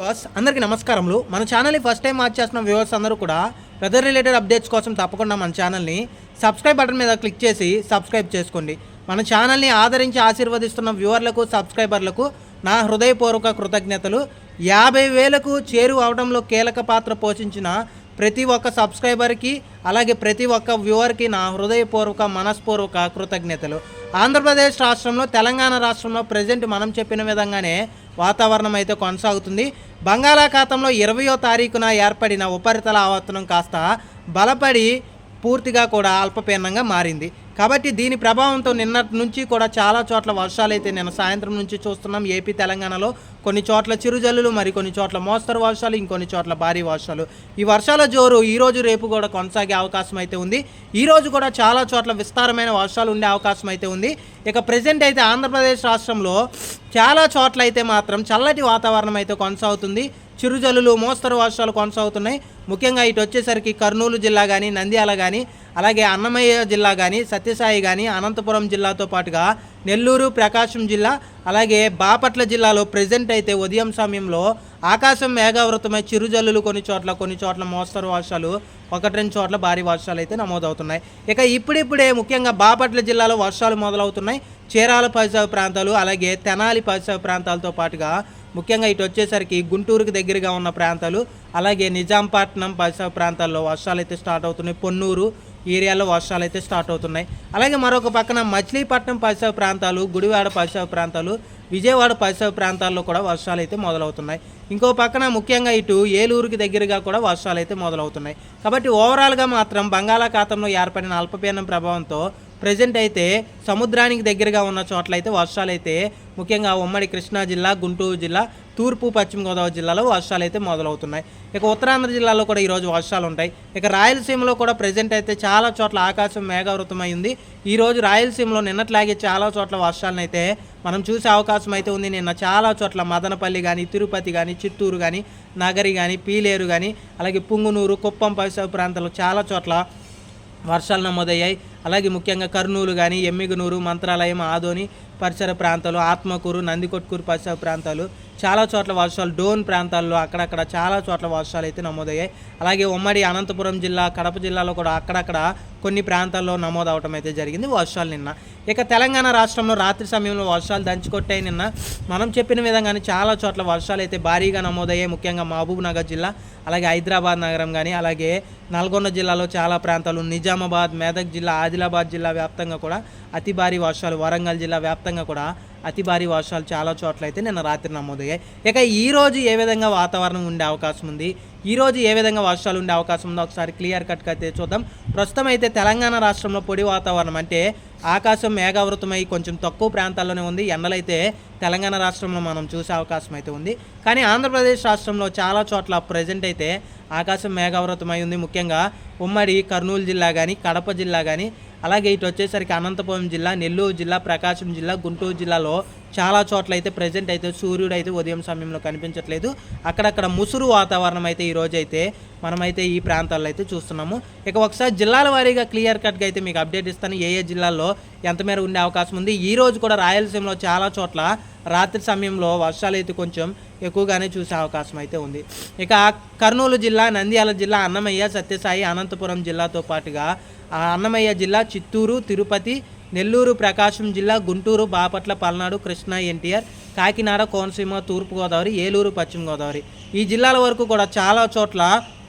Viewers అందరికీ నమస్కారములు. మన ఛానల్ని ఫస్ట్ టైం వాచ్ చేస్తున్న వ్యూవర్స్ అందరూ కూడా వెదర్ రిలేటెడ్ అప్డేట్స్ కోసం తప్పకుండా మన ఛానల్ని సబ్స్క్రైబ్ బటన్ మీద క్లిక్ చేసి సబ్స్క్రైబ్ చేసుకోండి. మన ఛానల్ని ఆదరించి ఆశీర్వదిస్తున్న వ్యూవర్లకు సబ్స్క్రైబర్లకు నా హృదయపూర్వక కృతజ్ఞతలు. యాభై వేలకు చేరువ అవడంలో కీలక పాత్ర పోషించిన ప్రతి ఒక్క సబ్స్క్రైబర్కి అలాగే ప్రతి ఒక్క వ్యూవర్కి నా హృదయపూర్వక మనస్పూర్వక కృతజ్ఞతలు. ఆంధ్రప్రదేశ్ రాష్ట్రంలో తెలంగాణ రాష్ట్రంలో ప్రజెంట్ మనం చెప్పిన విధంగానే వాతావరణం అయితే కొనసాగుతుంది. బంగాళాఖాతంలో ఇరవయో తారీఖున ఏర్పడిన ఉపరితల ఆవర్తనం కాస్త బలపడి పూర్తిగా కూడా అల్పపీడనంగా మారింది. కాబట్టి దీని ప్రభావంతో నిన్నటి నుంచి కూడా చాలా చోట్ల వర్షాలు అయితే నిన్న సాయంత్రం నుంచి చూస్తున్నాం. ఏపీ తెలంగాణలో కొన్ని చోట్ల చిరుజల్లులు మరి కొన్ని చోట్ల మోస్తరు వర్షాలు ఇంకొన్ని చోట్ల భారీ వర్షాలు. ఈ వర్షాల జోరు ఈరోజు రేపు కూడా కొనసాగే అవకాశం అయితే ఉంది. ఈరోజు కూడా చాలా చోట్ల విస్తారమైన వర్షాలు ఉండే అవకాశం అయితే ఉంది. ఇక ప్రజెంట్ అయితే ఆంధ్రప్రదేశ్ రాష్ట్రంలో చాలా చోట్ల అయితే మాత్రం చల్లటి వాతావరణం అయితే కొనసాగుతుంది. చిరుజల్లులు మోస్తరు వర్షాలు కొనసాగుతున్నాయి. ముఖ్యంగా ఇటు వచ్చేసరికి కర్నూలు జిల్లా కానీ నంద్యాల కానీ అలాగే అన్నమయ్య జిల్లా కానీ సత్యసాయి కానీ అనంతపురం జిల్లాతో పాటుగా నెల్లూరు ప్రకాశం జిల్లా అలాగే బాపట్ల జిల్లాలో ప్రజెంట్ అయితే ఉదయం సమయంలో ఆకాశం మేఘావృతమై చిరుజల్లులు కొన్ని చోట్ల కొన్ని చోట్ల మోస్తరు వర్షాలు ఒకటి రెండు చోట్ల భారీ వర్షాలు అయితే నమోదవుతున్నాయి. ఇక ఇప్పుడిప్పుడే ముఖ్యంగా బాపట్ల జిల్లాలో వర్షాలు మొదలవుతున్నాయి. చీరాల పరిసర ప్రాంతాలు అలాగే తెనాలి పరిసర ప్రాంతాలతో పాటుగా ముఖ్యంగా ఇటు వచ్చేసరికి గుంటూరుకి దగ్గరగా ఉన్న ప్రాంతాలు అలాగే నిజాంపట్నం పరిసర ప్రాంతాల్లో వర్షాలు అయితే స్టార్ట్ అవుతున్నాయి. పొన్నూరు ఏరియాలో వర్షాలు అయితే స్టార్ట్ అవుతున్నాయి. అలాగే మరొక పక్కన మచిలీపట్నం పరిసర ప్రాంతాలు గుడివాడ పరిసర ప్రాంతాలు విజయవాడ పరిసర ప్రాంతాల్లో కూడా వర్షాలు అయితే మొదలవుతున్నాయి. ఇంకో పక్కన ముఖ్యంగా ఇటు ఏలూరుకి దగ్గరగా కూడా వర్షాలు అయితే మొదలవుతున్నాయి. కాబట్టి ఓవరాల్గా మాత్రం బంగాళాఖాతంలో ఏర్పడిన అల్పపీడనం ప్రభావంతో ప్రజెంట్ అయితే సముద్రానికి దగ్గరగా ఉన్న చోట్ల అయితే వర్షాలైతే ముఖ్యంగా ఉమ్మడి కృష్ణా జిల్లా గుంటూరు జిల్లా తూర్పు పశ్చిమ గోదావరి జిల్లాలో వర్షాలు అయితే మొదలవుతున్నాయి. ఇక ఉత్తరాంధ్ర జిల్లాలో కూడా ఈరోజు వర్షాలు ఉంటాయి ఇక రాయలసీమలో కూడా ప్రజెంట్ అయితే చాలా చోట్ల ఆకాశం మేఘావృతమై ఉంది. ఈరోజు రాయలసీమలో నిన్నట్లాగే చాలా చోట్ల వర్షాలను అయితే మనం చూసే అవకాశం అయితే ఉంది. నిన్న చాలా చోట్ల మదనపల్లి కానీ తిరుపతి కానీ చిత్తూరు కానీ నగరి కానీ పీలేరు కానీ అలాగే పుంగునూరు కుప్పం పరిసర ప్రాంతాల్లో చాలా చోట్ల వర్షాలు నమోదయ్యాయి. అలాగే ముఖ్యంగా కర్నూలు కానీ ఎమ్మిగనూరు మంత్రాలయం ఆదోని పరిసర ప్రాంతాలు ఆత్మకూరు నందికొట్కూరు పరిసర ప్రాంతాలు చాలా చోట్ల వర్షాలు డోన్ ప్రాంతాల్లో అక్కడక్కడ చాలా చోట్ల వర్షాలు అయితే నమోదయ్యాయి. అలాగే ఉమ్మడి అనంతపురం జిల్లా కడప జిల్లాలో కూడా అక్కడక్కడ కొన్ని ప్రాంతాల్లో నమోదవటం అయితే జరిగింది వర్షాలు నిన్న. ఇక తెలంగాణ రాష్ట్రంలో రాత్రి సమయంలో వర్షాలు దంచుకొట్టాయి నిన్న. మనం చెప్పిన విధంగానే చాలా చోట్ల వర్షాలు అయితే భారీగా నమోదయ్యాయి. ముఖ్యంగా మహబూబ్ నగర్ జిల్లా అలాగే హైదరాబాద్ నగరం కానీ అలాగే నల్గొండ జిల్లాలో చాలా ప్రాంతాలు నిజామాబాద్ మెదక్ జిల్లా ఆదిలాబాద్ జిల్లా వ్యాప్తంగా కూడా అతి భారీ వర్షాలు వరంగల్ జిల్లా వ్యాప్తంగా కూడా అతి భారీ వర్షాలు చాలా చోట్ల అయితే నిన్న రాత్రి నమోదయ్యాయి. ఇక ఈరోజు ఏ విధంగా వాతావరణం ఉండే అవకాశం ఉంది? ఈరోజు ఏ విధంగా వర్షాలు ఉండే అవకాశం ఉందో ఒకసారి క్లియర్ కట్గా అయితే చూద్దాం. ప్రస్తుతం అయితే తెలంగాణ రాష్ట్రంలో పొడి వాతావరణం అంటే ఆకాశం మేఘావృతమై కొంచెం తక్కువ ప్రాంతాల్లోనే ఉంది. ఎండలైతే తెలంగాణ రాష్ట్రంలో మనం చూసే అవకాశం అయితే ఉంది. కానీ ఆంధ్రప్రదేశ్ రాష్ట్రంలో చాలా చోట్ల ప్రజెంట్ అయితే ఆకాశం మేఘావృతమై ఉంది. ముఖ్యంగా ఉమ్మడి కర్నూలు జిల్లా కానీ కడప జిల్లా కానీ అలాగే ఇటు వచ్చేసరికి అనంతపురం జిల్లా నెల్లూరు జిల్లా ప్రకాశం జిల్లా గుంటూరు జిల్లాలో చాలా చోట్ల అయితే ప్రజెంట్ అయితే సూర్యుడు అయితే ఉదయం సమయంలో కనిపించట్లేదు. అక్కడక్కడ ముసురు వాతావరణం అయితే ఈరోజు అయితే మనమైతే ఈ ప్రాంతాల్లో అయితే చూస్తున్నాము. ఇక ఒకసారి జిల్లాల వారీగా క్లియర్ కట్గా అయితే మీకు అప్డేట్ ఇస్తాను. ఏ ఏ జిల్లాల్లో ఎంత మేర ఉండే అవకాశం ఉంది. ఈ రోజు కూడా రాయలసీమలో చాలా చోట్ల రాత్రి సమయంలో వర్షాలు అయితే కొంచెం ఎక్కువగానే చూసే అవకాశం అయితే ఉంది. ఇక కర్నూలు జిల్లా నంద్యాల జిల్లా అన్నమయ్య సత్యసాయి అనంతపురం జిల్లాతో పాటుగా ఆ అన్నమయ్య జిల్లా చిత్తూరు తిరుపతి నెల్లూరు ప్రకాశం జిల్లా గుంటూరు బాపట్ల పల్నాడు కృష్ణా ఎన్టీఆర్ కాకినాడ కోనసీమ తూర్పుగోదావరి ఏలూరు పశ్చిమ గోదావరి. ఈ జిల్లాల వరకు కూడా చాలా చోట్ల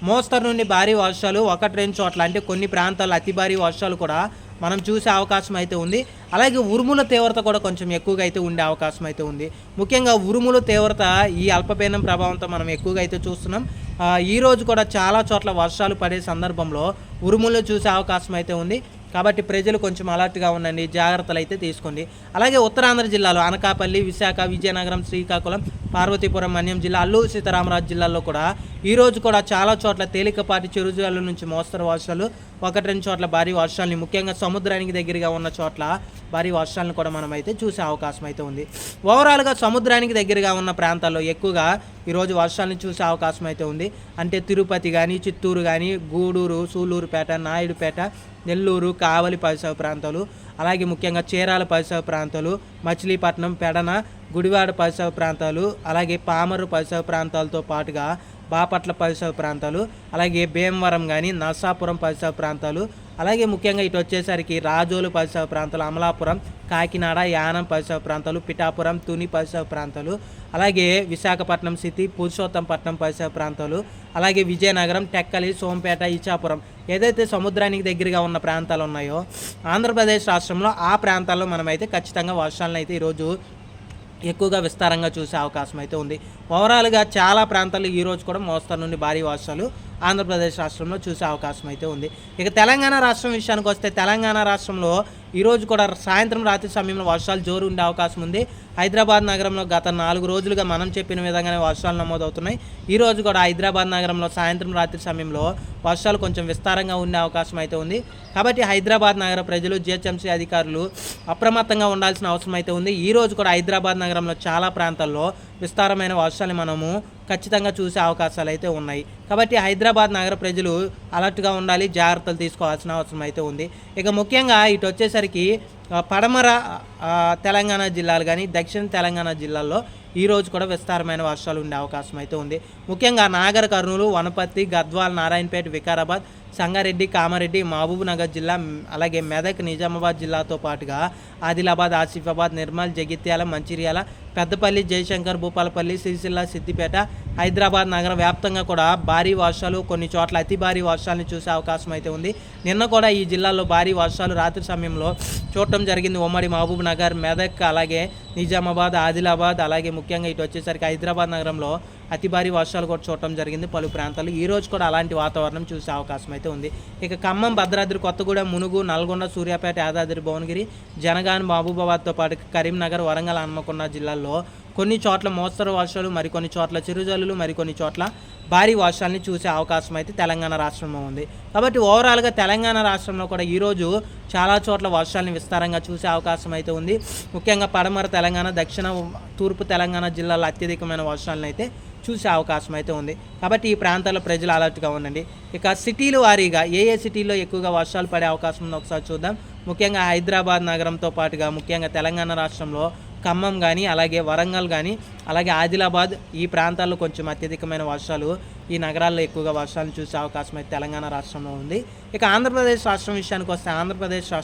మోస్తరు నుండి భారీ వర్షాలు ఒకటి రెండు చోట్ల అంటే కొన్ని ప్రాంతాల్లో అతి భారీ వర్షాలు కూడా మనం చూసే అవకాశం అయితే ఉంది. అలాగే ఉరుముల తీవ్రత కూడా కొంచెం ఎక్కువగా అయితే ఉండే అవకాశం అయితే ఉంది. ముఖ్యంగా ఉరుముల తీవ్రత ఈ అల్పపీడనం ప్రభావంతో మనం ఎక్కువగా అయితే చూస్తున్నాం. ఈరోజు ఈ రోజు కూడా చాలా చోట్ల వర్షాలు పడే సందర్భంలో ఉరుములు చూసే అవకాశం అయితే ఉంది. కాబట్టి ప్రజలు కొంచెం అలర్ట్గా ఉండండి జాగ్రత్తలు అయితే తీసుకోండి. అలాగే ఉత్తరాంధ్ర జిల్లాలో అనకాపల్లి విశాఖ విజయనగరం శ్రీకాకుళం పార్వతీపురం మన్యం జిల్లా అల్లూరు సీతారామరాజు జిల్లాలో కూడా ఈరోజు కూడా చాలా చోట్ల తేలికపాటి చిరుజల్లు నుంచి మోస్తరు వర్షాలు ఒకటి రెండు చోట్ల భారీ వర్షాలని ముఖ్యంగా సముద్రానికి దగ్గరగా ఉన్న చోట్ల భారీ వర్షాలను కూడా మనం అయితే చూసే అవకాశం అయితే ఉంది ఓవరాల్గా సముద్రానికి దగ్గరగా ఉన్న ప్రాంతాల్లో ఎక్కువగా ఈరోజు వర్షాలను చూసే అవకాశం అయితే ఉంది. అంటే తిరుపతి కానీ చిత్తూరు కానీ గూడూరు సూలూరుపేట నాయుడుపేట నెల్లూరు కావలి పరిసర ప్రాంతాలు అలాగే ముఖ్యంగా చీరాల పరిసర ప్రాంతాలు మచిలీపట్నం పెడన గుడివాడ పరిసర ప్రాంతాలు అలాగే పామరు పరిసర ప్రాంతాలతో పాటుగా బాపట్ల పరిసర ప్రాంతాలు అలాగే భీమవరం కానీ నర్సాపురం పరిసర ప్రాంతాలు అలాగే ముఖ్యంగా ఇటు వచ్చేసరికి రాజోలు పరిసర ప్రాంతాలు అమలాపురం కాకినాడ యానం పరిసర ప్రాంతాలు పిఠాపురం తుని పరిసర ప్రాంతాలు అలాగే విశాఖపట్నం సిటీ పురుషోత్తంపట్నం పరిసర ప్రాంతాలు అలాగే విజయనగరం టెక్కలి సోంపేట ఇచ్చాపురం. ఏదైతే సముద్రానికి దగ్గరగా ఉన్న ప్రాంతాలు ఉన్నాయో ఆంధ్రప్రదేశ్ రాష్ట్రంలో ఆ ప్రాంతాల్లో మనమైతే ఖచ్చితంగా వర్షాలను అయితే ఈరోజు ఎక్కువగా విస్తారంగా చూసే అవకాశం అయితే ఉంది. ఓవరాల్గా చాలా ప్రాంతాలు ఈరోజు కూడా మోస్తరు నుండి భారీ వర్షాలు ఆంధ్రప్రదేశ్ రాష్ట్రంలో చూసే అవకాశం అయితే ఉంది. ఇక తెలంగాణ రాష్ట్రం విషయానికి వస్తే తెలంగాణ రాష్ట్రంలో ఈరోజు కూడా సాయంత్రం రాత్రి సమయంలో వర్షాలు జోరు ఉండే అవకాశం ఉంది. హైదరాబాద్ నగరంలో గత నాలుగు రోజులుగా మనం చెప్పిన విధంగానే వర్షాలు నమోదవుతున్నాయి. ఈ రోజు కూడా హైదరాబాద్ నగరంలో సాయంత్రం రాత్రి సమయంలో వర్షాలు కొంచెం విస్తారంగా ఉండే అవకాశం అయితే ఉంది. కాబట్టి హైదరాబాద్ నగర ప్రజలు జిహెచ్ఎంసీ అధికారులు అప్రమత్తంగా ఉండాల్సిన అవసరం అయితే ఉంది. ఈ రోజు కూడా హైదరాబాద్ నగరంలో చాలా ప్రాంతాల్లో విస్తారమైన వర్షాలు మనము ఖచ్చితంగా చూసే అవకాశాలు అయితే ఉన్నాయి. కాబట్టి హైదరాబాద్ నగర ప్రజలు అలర్ట్గా ఉండాలి జాగ్రత్తలు తీసుకోవాల్సిన అవసరం అయితే ఉంది. ఇక ముఖ్యంగా ఇటు వచ్చేసరికి ఆ, పడమర తెలంగాణ జిల్లాలు కానీ దక్షిణ తెలంగాణ జిల్లాల్లో ఈ రోజు కూడా విస్తారమైన వర్షాలు ఉండే అవకాశం అయితే ఉంది. ముఖ్యంగా నాగర్ కర్నూలు వనపర్తి గద్వాల్ నారాయణపేట వికారాబాద్ సంగారెడ్డి కామారెడ్డి మహబూబ్నగర్ జిల్లా అలాగే మెదక్ నిజామాబాద్ జిల్లాతో పాటుగా ఆదిలాబాద్ ఆసిఫాబాద్ నిర్మల్ జగిత్యాల మంచిర్యాల పెద్దపల్లి జయశంకర్ భూపాలపల్లి సిరిసిల్ల సిద్దిపేట హైదరాబాద్ నగర వ్యాప్తంగా కూడా భారీ వర్షాలు కొన్ని చోట్ల అతి భారీ వర్షాలను చూసే అవకాశం అయితే ఉంది. నిన్న కూడా ఈ జిల్లాలో భారీ వర్షాలు రాత్రి సమయంలో చోట చూడటం జరిగింది. ఉమ్మడి మహబూబ్ నగర్ మెదక్ అలాగే నిజామాబాద్ ఆదిలాబాద్ అలాగే ముఖ్యంగా ఇటు వచ్చేసరికి హైదరాబాద్ నగరంలో అతి భారీ వర్షాలు కూడా చూడటం జరిగింది. పలు ప్రాంతాలు ఈ రోజు కూడా అలాంటి వాతావరణం చూసే అవకాశం అయితే ఉంది. ఇక ఖమ్మం భద్రాద్రి కొత్తగూడెం మునుగు నల్గొండ సూర్యాపేట యాదాద్రి భువనగిరి జనగాన్ మహబూబాబాద్తో పాటు కరీంనగర్ వరంగల్ హన్మకొండ జిల్లాల్లో కొన్ని చోట్ల మోస్తరు వర్షాలు మరికొన్ని చోట్ల చిరుజల్లులు మరికొన్ని చోట్ల భారీ వర్షాలని చూసే అవకాశం అయితే తెలంగాణ రాష్ట్రంలో ఉంది. కాబట్టి ఓవరాల్గా తెలంగాణ రాష్ట్రంలో కూడా ఈరోజు చాలా చోట్ల వర్షాలను విస్తారంగా చూసే అవకాశం అయితే ఉంది. ముఖ్యంగా పడమర తెలంగాణ దక్షిణ తూర్పు తెలంగాణ జిల్లాలో అత్యధికమైన వర్షాలను అయితే చూసే అవకాశం అయితే ఉంది. కాబట్టి ఈ ప్రాంతాల్లో ప్రజలు అలర్ట్గా ఉండండి. ఇక సిటీలు వారీగా ఏ ఏ సిటీల్లో ఎక్కువగా వర్షాలు పడే అవకాశం ఉందో ఒకసారి చూద్దాం. ముఖ్యంగా హైదరాబాద్ నగరంతో పాటుగా ముఖ్యంగా తెలంగాణ రాష్ట్రంలో ఖమ్మం కానీ అలాగే వరంగల్ కానీ అలాగే ఆదిలాబాద్ ఈ ప్రాంతాల్లో కొంచెం అత్యధికమైన వర్షాలు ఈ నగరాల్లో ఎక్కువగా వర్షాలు చూసే అవకాశం అయితే తెలంగాణ రాష్ట్రంలో ఉంది. ఇక ఆంధ్రప్రదేశ్ రాష్ట్రం విషయానికి వస్తే ఆంధ్రప్రదేశ్ రాష్ట్రం